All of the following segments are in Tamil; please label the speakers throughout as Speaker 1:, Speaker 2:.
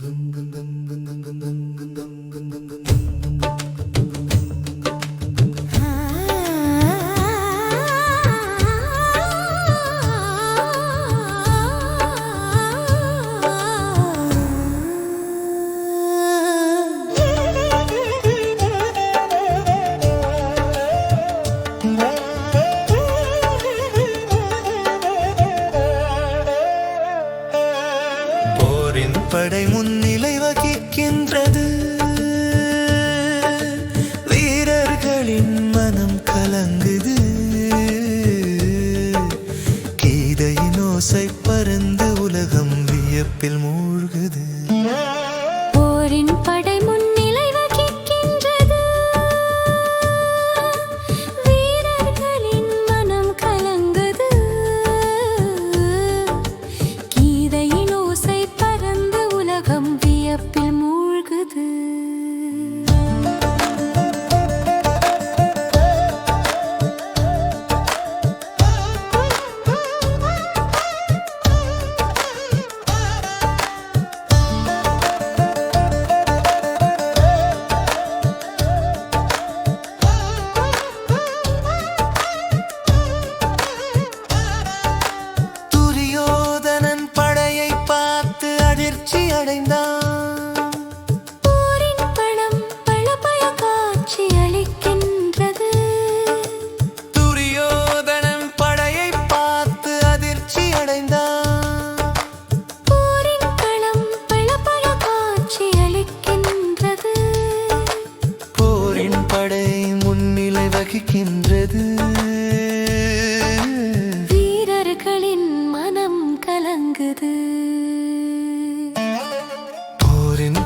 Speaker 1: 噔噔噔噔噔噔
Speaker 2: 噔。படை முன்னிலை வகிக்கின்றது. வீரர்களின் மனம் கலங்குது. கீதையின் ஓசை பறந்து உலகம் வியப்பில் மூழ்குது. போரின்
Speaker 1: படை அதிர்ச்சி அடைந்தான்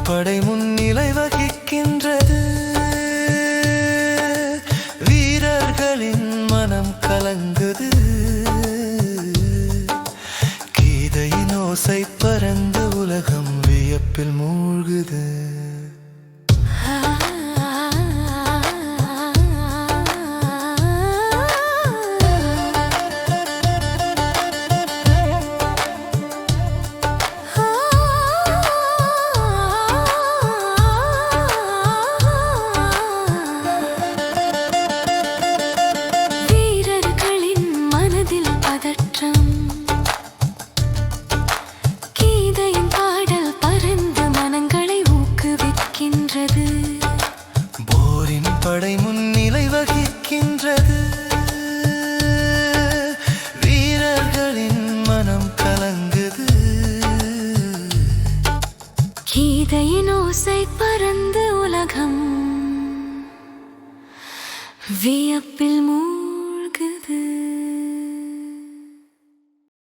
Speaker 1: படை முன்னிலை வகிக்கின்றது.
Speaker 2: வீரர்களின் மனம் கலங்குது.
Speaker 1: கீதையின் ஓசை பறந்து உலகம் வியப்பில் மூழ்குது.
Speaker 2: ஊக்குவிக்கின்றது
Speaker 1: போரின் படை முன்னிலை வகிக்கின்றது. வீரர்களின் மனம் கலங்குது.
Speaker 2: கீதையின் ஓசை பறந்து உலகம். வியப்பில் மூ